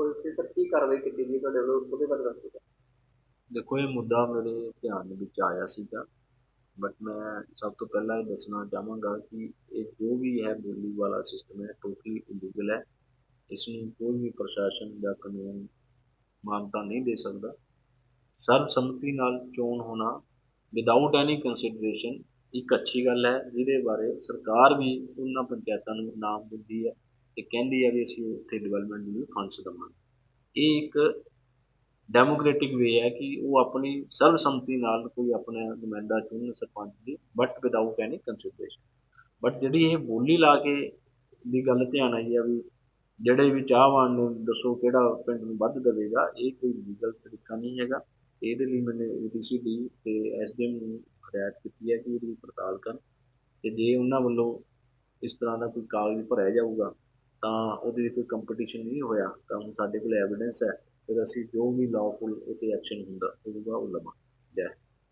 Police ਦੀ sir ਕੀ ਕਾਰਵਾਈ ਕੀਤੀ ਗਈ ਤੁਹਾਡੇ ਵੱਲੋਂ? ਉਹਦੇ ਬਾਰੇ ਦੱਸੋ। ਸਰ। ਦੇਖੋ, ਇਹ ਮੁੱਦਾ ਮੇਰੇ ਧਿਆਨ ਦੇ ਵਿੱਚ ਆਇਆ ਸੀਗਾ। ਬਟ ਮੈਂ ਸਭ ਤੋਂ ਪਹਿਲਾਂ ਇਹ ਦੱਸਣਾ ਚਾਹਾਂਗਾ ਕਿ ਇਹ ਜੋ ਵੀ ਹੈ ਬੋਲੀ ਵਾਲਾ ਸਿਸਟਮ ਹੈ ਟੋਟਲੀ ਇਲੀਗਲ ਹੈ। ਇਸ ਨੂੰ ਕੋਈ ਵੀ ਪ੍ਰਸ਼ਾਸਨ ਜਾਂ ਕਾਨੂੰਨ ਮਾਨਤਾ ਨਹੀਂ ਦੇ ਸਕਦਾ। ਸਰਬਸੰਮਤੀ ਨਾਲ ਚੋਣ ਹੋਣਾ ਵਿਦਆਊਟ ਐਨੀ ਕੰਸੀਡਰੇਸ਼ਨ ਇੱਕ ਅੱਛੀ ਗੱਲ ਹੈ। ਜਿਹਦੇ ਬਾਰੇ ਸਰਕਾਰ ਵੀ ਉਹਨਾਂ ਪੰਚਾਇਤਾਂ ਨੂੰ ਨਾਮ ਦਿੰਦੀ ਹੈ। ਤੇ ਕਹਿੰਦੀ ਆ ਵੀ ਅਸੀਂ ਉੱਥੇ ਡਿਵੈਲਪਮੈਂਟ ਨੂੰ ਫੰਡਸ ਦੇਵਾਂਗੇ। ਇਹ ਇੱਕ ਡੈਮੋਕ੍ਰੈਟਿਕ ਵੇ ਹੈ ਕਿ ਉਹ ਆਪਣੀ ਸਰਬਸੰਮਤੀ ਨਾਲ ਕੋਈ ਆਪਣਾ ਨੁਮਾਇੰਦਾ ਚੁਣਨ ਸਰਪੰਚ ਦੀ but without any consideration but ਜਿਹੜੀ ਇਹ ਬੋਲੀ ਲਾ ਕੇ ਦੀ ਗੱਲ ਧਿਆਨ ਆਈ ਆ ਵੀ ਜਿਹੜੇ ਵੀ ਚਾਹਵਾਨ ਨੇ, ਦੱਸੋ ਕਿਹੜਾ ਪਿੰਡ ਨੂੰ ਵੱਧ ਦੇਵੇਗਾ, ਇਹ ਕੋਈ ਲੀਗਲ ਤਰੀਕਾ ਨਹੀਂ ਹੈਗਾ। ਇਹਦੇ ਲਈ ਮੈंने ਏਡੀਸੀਡੀ ਤੇ ਐਸਡੀਐਮ ਨੂੰ ਹਦਾਇਤ ਕੀਤੀ ਹੈ ਕਿ ਇਹਦੀ ਪੜਤਾਲ ਕਰਨ। ਤੇ ਜੇ ਉਹਨਾਂ ਵੱਲੋਂ ਇਸ ਤਰ੍ਹਾਂ ਦਾ ਕੋਈ ਕਾਗਜ਼ ਭਰਿਆ ਜਾਊਗਾ ਤਾਂ ਉਹਦੇ ਕੋਈ ਕੰਪੀਟੀਸ਼ਨ ਨਹੀਂ ਹੋਇਆ, ਤਾਂ ਹੁਣ ਸਾਡੇ ਕੋਲ ਐਵੀਡੈਂਸ ਹੈ ਫਿਰ ਅਸੀਂ ਜੋ ਵੀ ਲਾਅਫੁਲ ਇਹ 'ਤੇ ਐਕਸ਼ਨ ਹੁੰਦਾ ਹੋਊਗਾ ਉਹ ਲਵਾਂਗੇ ਜੈ